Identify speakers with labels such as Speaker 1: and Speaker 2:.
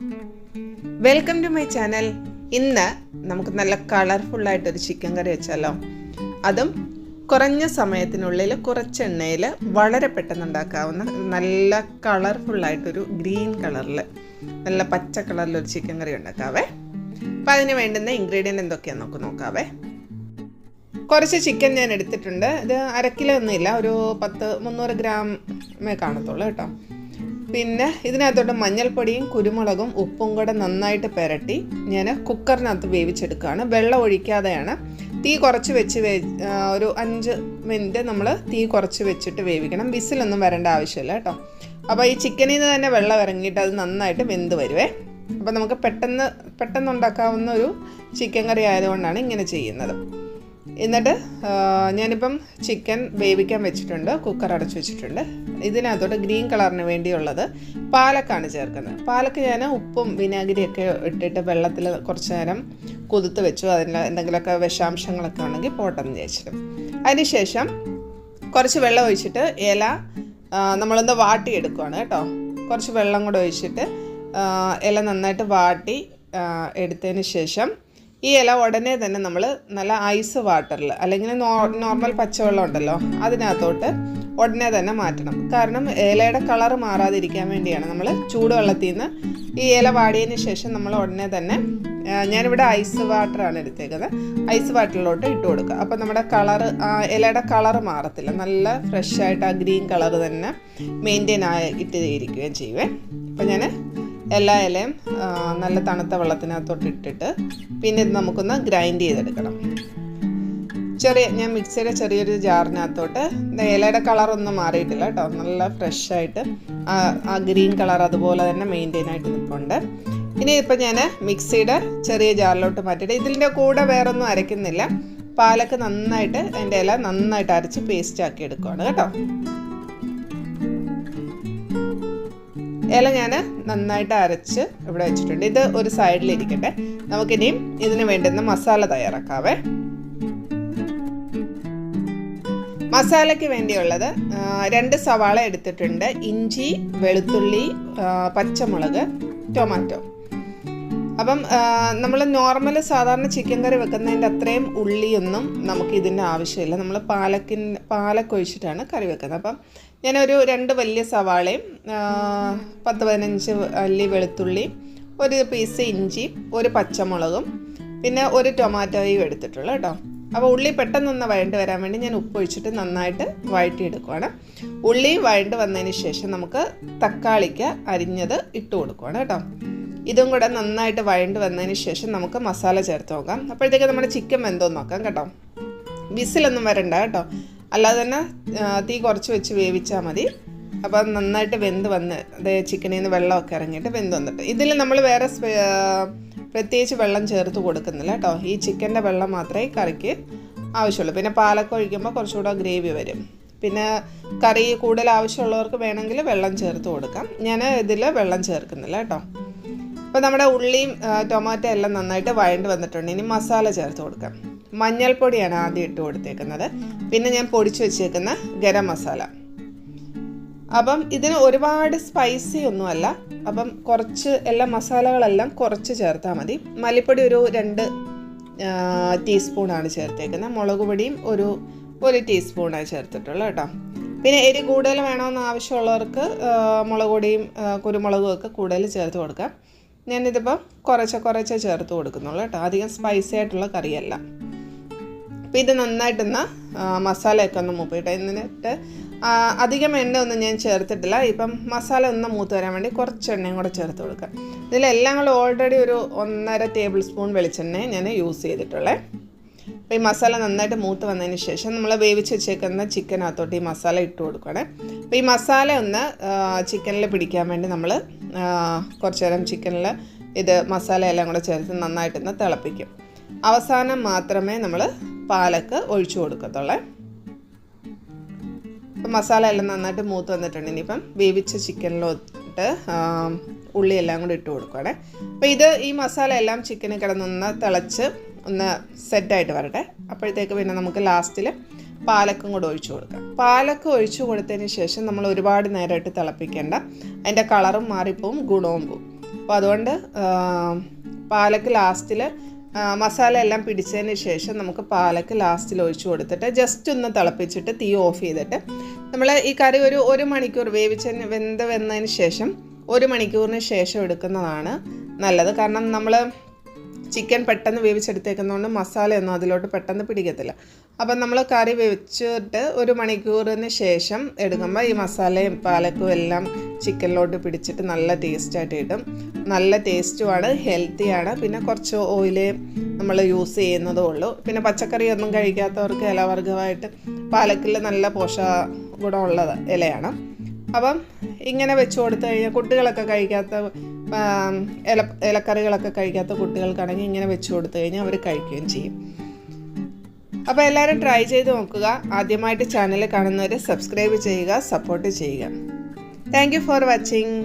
Speaker 1: Welcome to my channel ഇന്ന് നമുക്ക് നല്ല കളർഫുള്ളായിട്ടൊരു ചിക്കൻ കറി വെച്ചാലോ. അതും കുറഞ്ഞ സമയത്തിനുള്ളിൽ കുറച്ച് എണ്ണയിൽ വളരെ പെട്ടെന്ന് ഉണ്ടാക്കാവുന്ന നല്ല കളർഫുള്ളായിട്ടൊരു ഗ്രീൻ കളറിൽ നല്ല പച്ച കളറിലൊരു ചിക്കൻ കറി ഉണ്ടാക്കാവേ. അപ്പം അതിന് വേണ്ടുന്ന ഇൻഗ്രീഡിയന്റ് എന്തൊക്കെയാണെന്ന് നമുക്ക് നോക്കാവേ. കുറച്ച് ചിക്കൻ ഞാൻ എടുത്തിട്ടുണ്ട്. ഇത് അര കിലോ ഒന്നുമില്ല ഒരു പത്ത് മുന്നൂറ് ഗ്രാമേ കാണത്തുള്ളൂ കേട്ടോ. പിന്നെ ഇതിനകത്തോട്ട് മഞ്ഞൾപ്പൊടിയും കുരുമുളകും ഉപ്പും കൂടെ നന്നായിട്ട് പെരട്ടി ഞാൻ കുക്കറിനകത്ത് വേവിച്ചെടുക്കുകയാണ്. വെള്ളം ഒഴിക്കാതെയാണ്. തീ കുറച്ച് വെച്ച് വേ ഒരു അഞ്ച് മിനിറ്റ് നമ്മൾ തീ കുറച്ച് വെച്ചിട്ട് വേവിക്കണം. വിസിലൊന്നും വരേണ്ട ആവശ്യമില്ല കേട്ടോ. അപ്പോൾ ഈ ചിക്കനിൽ നിന്ന് തന്നെ വെള്ളം ഇറങ്ങിയിട്ട് അത് നന്നായിട്ട് വെന്ത് വരുവേ. അപ്പോൾ നമുക്ക് പെട്ടെന്ന് പെട്ടെന്ന് ഉണ്ടാക്കാവുന്ന ഒരു ചിക്കൻ കറി ആയതുകൊണ്ടാണ് ഇങ്ങനെ ചെയ്യുന്നത്. എന്നിട്ട് ഞാനിപ്പം ചിക്കൻ വേവിക്കാൻ വെച്ചിട്ടുണ്ട്. കുക്കർ അടച്ചു വെച്ചിട്ടുണ്ട്. ഇതിനകത്തോട്ട് ഗ്രീൻ കളറിന് വേണ്ടിയുള്ളത് പാലക്കാണ് ചേർക്കുന്നത്. പാലക്ക് ഞാൻ ഉപ്പും വിനാഗിരിയൊക്കെ ഇട്ടിട്ട് വെള്ളത്തിൽ കുറച്ച് നേരം കുതിർത്ത് വെച്ചു. അതിൽ എന്തെങ്കിലുമൊക്കെ വിഷാംശങ്ങളൊക്കെ ഉണ്ടെങ്കിൽ പോട്ടെന്ന് വിചാരിച്ചിട്ട്. അതിനുശേഷം കുറച്ച് വെള്ളം ഒഴിച്ചിട്ട് ഇല നമ്മളൊന്ന് വാട്ടിയെടുക്കുകയാണ് കേട്ടോ. കുറച്ച് വെള്ളം കൂടെ ഒഴിച്ചിട്ട് ഇല നന്നായിട്ട് വാട്ടി എടുത്തതിന് ശേഷം ഈ ഇല ഉടനെ തന്നെ നമ്മൾ നല്ല ഐസ് വാട്ടറിൽ അല്ലെങ്കിൽ നോർമൽ പച്ചവെള്ളം ഉണ്ടല്ലോ അതിനകത്തോട്ട് ഉടനെ തന്നെ മാറ്റണം. കാരണം ഇലയുടെ കളർ മാറാതിരിക്കാൻ വേണ്ടിയാണ് നമ്മൾ ചൂടുവെള്ളത്തിൽ നിന്ന് ഈ ഇല വാടിയതിന് ശേഷം നമ്മൾ ഉടനെ തന്നെ ഞാനിവിടെ ഐസ് വാട്ടറാണ് എടുത്തേക്കുന്നത്. ഐസ് വാട്ടറിലോട്ട് ഇട്ട് കൊടുക്കുക. അപ്പോൾ നമ്മുടെ കളർ ഇലയുടെ കളർ മാറത്തില്ല. നല്ല ഫ്രഷ് ആയിട്ട് ആ ഗ്രീൻ കളർ തന്നെ മെയിന്റെയിൻ ആയിട്ട് ഇരിക്കുകയും ചെയ്യുവേ. അപ്പോൾ ഞാൻ എല്ലാ ഇലയും നല്ല തണുത്ത വെള്ളത്തിനകത്തോട്ട് ഇട്ടിട്ട് പിന്നെ ഇത് നമുക്കൊന്ന് ഗ്രൈൻഡ് ചെയ്തെടുക്കണം. ചെറിയ ഞാൻ മിക്സിയുടെ ചെറിയൊരു ജാറിനകത്തോട്ട് ഇലയുടെ കളറൊന്നും മാറിയിട്ടില്ല കേട്ടോ. നല്ല ഫ്രഷായിട്ട് ആ ഗ്രീൻ കളർ അതുപോലെ തന്നെ മെയിന്റെയിൻ ആയിട്ട് നിൽപ്പുണ്ട് ഇനി ഇപ്പം ഞാൻ മിക്സിയുടെ ചെറിയ ജാറിലോട്ട് മാറ്റിയിട്ട് ഇതിന്റെ കൂടെ വേറൊന്നും അരയ്ക്കുന്നില്ല. പാലക്ക് നന്നായിട്ട് അതിന്റെ ഇല നന്നായിട്ട് അരച്ച് പേസ്റ്റ് ആക്കി എടുക്കുകയാണ് കേട്ടോ. ഇല ഞാൻ നന്നായിട്ട് അരച്ച് ഇവിടെ വെച്ചിട്ടുണ്ട്. ഇത് ഒരു സൈഡിലിരിക്കട്ടെ. നമുക്കിനിയും ഇതിന് വേണ്ടുന്ന മസാല തയ്യാറാക്കാവേ. മസാലയ്ക്ക് വേണ്ടിയുള്ളത് രണ്ട് സവാള എടുത്തിട്ടുണ്ട്. ഇഞ്ചി വെളുത്തുള്ളി പച്ചമുളക് ടൊമാറ്റോ. അപ്പം നമ്മൾ നോർമൽ സാധാരണ ചിക്കൻ കറി വെക്കുന്നതിന്റെ അത്രയും ഉള്ളിയൊന്നും നമുക്ക് ഇതിന്റെ ആവശ്യമില്ല. നമ്മൾ പാലക്കിൻ പാലക്ക് ഒഴിച്ചിട്ടാണ് കറി വെക്കുന്നത്. അപ്പം ഞാനൊരു രണ്ട് വലിയ സവാളയും പത്ത് പതിനഞ്ച് അല്ലി വെളുത്തുള്ളി ഒരു പീസ് ഇഞ്ചി ഒരു പച്ചമുളകും പിന്നെ ഒരു ടൊമാറ്റോയും എടുത്തിട്ടുള്ളൂ കേട്ടോ. അപ്പോൾ ഉള്ളി പെട്ടെന്നൊന്ന് വഴണ്ട് വരാൻ വേണ്ടി ഞാൻ ഉപ്പ് ഒഴിച്ചിട്ട് നന്നായിട്ട് വഴറ്റിയെടുക്കുവാണ്. ഉള്ളി വഴണ്ട് വന്നതിന് ശേഷം നമുക്ക് തക്കാളിക്ക് അരിഞ്ഞത് ഇട്ട് കൊടുക്കുവാണ് കേട്ടോ. ഇതും കൂടെ നന്നായിട്ട് വഴണ്ട് വന്നതിന് ശേഷം നമുക്ക് മസാല ചേർത്ത് നോക്കാം. അപ്പോഴത്തേക്ക് നമ്മുടെ ചിക്കൻ വെന്തോന്ന് നോക്കാം കേട്ടോ. വിസിലൊന്നും വരണ്ട കേട്ടോ. അല്ലാതെ തന്നെ തീ കുറച്ച് വെച്ച് വേവിച്ചാൽ മതി. അപ്പം നന്നായിട്ട് വെന്ത് വന്ന് അതായത് ചിക്കനിൽ നിന്ന് വെള്ളമൊക്കെ ഇറങ്ങിയിട്ട് വെന്ത് വന്നിട്ട്. ഇതിൽ നമ്മൾ വേറെ പ്രത്യേകിച്ച് വെള്ളം ചേർത്ത് കൊടുക്കുന്നില്ല കേട്ടോ. ഈ ചിക്കന്റെ വെള്ളം മാത്രമേ കറിക്ക് ആവശ്യമുള്ളൂ. പിന്നെ പാലൊക്കെ ഒഴിക്കുമ്പോൾ കുറച്ചുകൂടെ ഗ്രേവി വരും. പിന്നെ കറി കൂടുതൽ ആവശ്യമുള്ളവർക്ക് വേണമെങ്കിൽ വെള്ളം ചേർത്ത് കൊടുക്കാം. ഞാൻ ഇതിൽ വെള്ളം ചേർക്കുന്നില്ല കേട്ടോ. അപ്പോൾ നമ്മുടെ ഉള്ളിയും ടൊമാറ്റോ എല്ലാം നന്നായിട്ട് വഴണ്ട് വന്നിട്ടുണ്ട്. ഇനി മസാല ചേർത്ത് കൊടുക്കാം. മഞ്ഞൾപ്പൊടിയാണ് ആദ്യം ഇട്ട് കൊടുത്തേക്കുന്നത്. പിന്നെ ഞാൻ പൊടിച്ചു വെച്ചേക്കുന്ന ഗരം മസാല. അപ്പം ഇതിന് ഒരുപാട് സ്പൈസി ഒന്നുമല്ല അപ്പം കുറച്ച് എല്ലാ മസാലകളെല്ലാം കുറച്ച് ചേർത്താൽ മതി. മല്ലിപ്പൊടി ഒരു രണ്ട് ടീസ്പൂണാണ് ചേർത്തേക്കുന്നത്. മുളക് പൊടിയും ഒരു ഒരു ടീസ്പൂണാണ് ചേർത്തിട്ടുള്ളത് കേട്ടോ. പിന്നെ എരി കൂടുതൽ വേണമെന്ന് ആവശ്യമുള്ളവർക്ക് മുളക് പൊടിയും കുരുമുളകും ഒക്കെ കൂടുതൽ ചേർത്ത് കൊടുക്കാം. ഞാനിതിപ്പോൾ കുറച്ച് കുറച്ച് ചേർത്ത് കൊടുക്കുന്നുള്ളൂ കേട്ടോ. അധികം സ്പൈസി ആയിട്ടുള്ള കറിയല്ല. അപ്പോൾ ഇത് നന്നായിട്ടൊന്ന് മസാലയൊക്കെ ഒന്ന് മൂപ്പിയിട്ട് എന്നിട്ട് അധികം എണ്ണ ഒന്നും ഞാൻ ചേർത്തിട്ടില്ല. ഇപ്പം മസാല ഒന്ന് മൂത്ത് വരാൻ വേണ്ടി കുറച്ച് എണ്ണയും കൂടെ ചേർത്ത് കൊടുക്കാം. ഇതിലെല്ലാം കൂടെ ഓൾറെഡി ഒരു ഒന്നര ടേബിൾ സ്പൂൺ വെളിച്ചെണ്ണ ഞാൻ യൂസ് ചെയ്തിട്ടുള്ളേ. അപ്പോൾ ഈ മസാല നന്നായിട്ട് മൂത്ത് വന്നതിന് ശേഷം നമ്മൾ വേവിച്ച് വെച്ചേക്കുന്ന ചിക്കനകത്തോട്ട് ഈ മസാല ഇട്ട് കൊടുക്കണേ അപ്പോൾ ഈ മസാല ഒന്ന് ചിക്കനിൽ പിടിക്കാൻ വേണ്ടി നമ്മൾ കുറച്ച് നേരം ചിക്കനിൽ ഇത് മസാല എല്ലാം കൂടെ ചേർത്ത് നന്നായിട്ടൊന്ന് തിളപ്പിക്കും. അവസാനം മാത്രമേ നമ്മൾ പാലക്ക് ഒഴിച്ചു കൊടുക്കത്തുള്ളേ. അപ്പം മസാല എല്ലാം നന്നായിട്ട് മൂത്ത് വന്നിട്ടുണ്ട്. ഇനിയിപ്പം വേവിച്ച ചിക്കനിലോട്ട് ഉള്ളിയെല്ലാം കൂടി ഇട്ട് കൊടുക്കുകയാണേ അപ്പോൾ ഇത് ഈ മസാല എല്ലാം ചിക്കന് കിടന്നൊന്ന് തിളച്ച് ഒന്ന് സെറ്റായിട്ട് വരട്ടെ. അപ്പോഴത്തേക്ക് പിന്നെ നമുക്ക് ലാസ്റ്റിൽ പാലക്കും കൂടെ ഒഴിച്ചു കൊടുക്കാം. പാലക്ക് ഒഴിച്ചു കൊടുത്തതിന് ശേഷം നമ്മൾ ഒരുപാട് നേരമായിട്ട് തിളപ്പിക്കേണ്ട. അതിന്റെ കളറും മാറിപ്പോവും ഗുണവും പോവും. അപ്പോൾ അതുകൊണ്ട് പാലക്ക് ലാസ്റ്റിൽ മസാല എല്ലാം പിടിച്ചതിന് ശേഷം നമുക്ക് പാലക്ക് ലാസ്റ്റിൽ ഒഴിച്ചു കൊടുത്തിട്ട് ജസ്റ്റ് ഒന്ന് തിളപ്പിച്ചിട്ട് തീ ഓഫ് ചെയ്തിട്ട് നമ്മൾ ഈ കറി ഒരു ഒരു മണിക്കൂർ വേവിച്ചതിന് വെന്ത് വെന്നതിന് ശേഷം ഒരു മണിക്കൂറിന് ശേഷം എടുക്കുന്നതാണ് നല്ലത്. കാരണം നമ്മൾ ചിക്കൻ പെട്ടെന്ന് വേവിച്ചെടുത്തേക്കുന്നതുകൊണ്ട് മസാലയൊന്നും അതിലോട്ട് പെട്ടെന്ന് പിടിക്കത്തില്ല. അപ്പം നമ്മൾ കറി വെച്ചിട്ട് ഒരു മണിക്കൂറിന് ശേഷം എടുക്കുമ്പോൾ ഈ മസാലയും പാലക്കും എല്ലാം ചിക്കനിലോട്ട് പിടിച്ചിട്ട് നല്ല ടേസ്റ്റായിട്ട് കിട്ടും. നല്ല ടേസ്റ്റുമാണ് ഹെൽത്തിയാണ്. പിന്നെ കുറച്ച് ഓയിൽ നമ്മൾ യൂസ് ചെയ്യുന്നതേ ഉള്ളൂ. പിന്നെ പച്ചക്കറിയൊന്നും കഴിക്കാത്തവർക്ക് ഇലവർഗമായിട്ട് പാലക്കിൽ നല്ല പോഷക ഗുണമുള്ളത് ഇലയാണ്. അപ്പം ഇങ്ങനെ വെച്ച് കൊടുത്തു കഴിഞ്ഞാൽ കുട്ടികളൊക്കെ കഴിക്കാത്ത ഇല ഇലക്കറികളൊക്കെ കഴിക്കാത്ത കുട്ടികൾക്കാണെങ്കിൽ ഇങ്ങനെ വെച്ച് കൊടുത്തു കഴിഞ്ഞാൽ അവർ കഴിക്കുകയും ചെയ്യും. അപ്പോൾ എല്ലാവരും ട്രൈ ചെയ്ത് നോക്കുക. ആദ്യമായിട്ട് ചാനൽ കാണുന്നവരെ സബ്സ്ക്രൈബ് ചെയ്യുക സപ്പോർട്ട് ചെയ്യുക. Thank for watching